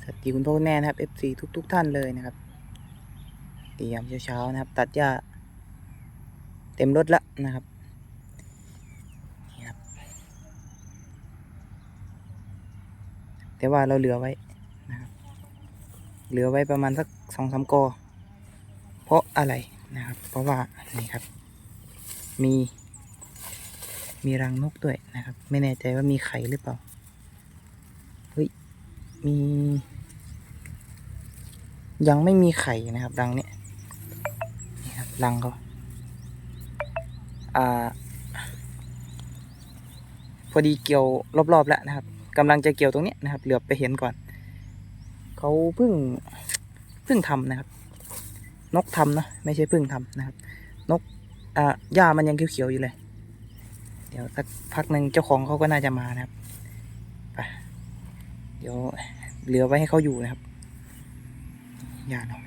สวัสดีคุณพ่อคุณแม่นะครับ FC ทุก ๆ ท่านเลยนะครับเตรียมเช้าๆนะครับ ตัดหญ้าเต็มรถแล้วนะครับนี่ครับ แต่ว่าเราเหลือไว้นะครับ เหลือไว้ประมาณสักสองสามกอ เพราะอะไรนะครับ เพราะว่านี่ครับ มีมีรังนกด้วยนะครับ ไม่แน่ใจว่ามีไข่หรือเปล่า มี ยังไม่มีไข่นะครับ รังเนี้ยนี่ครับรังเขาอ่า พอดีเกี่ยวรอบๆแล้วนะครับกำลังจะเกี่ยวตรงเนี้ยนะครับ เหลือบไปเห็นก่อน เขาเพิ่งเพิ่งทำนะครับ นกทำนะไม่ใช่เพิ่งทำนะครับ นกอ่าหญ้ามันยังเขียวๆอยู่เลย เดี๋ยวสักพักหนึ่งเจ้าของเขาก็น่าจะมานะครับ เดี๋ยวเหลือไว้ให้เขาอยู่นะครับยาหน่อย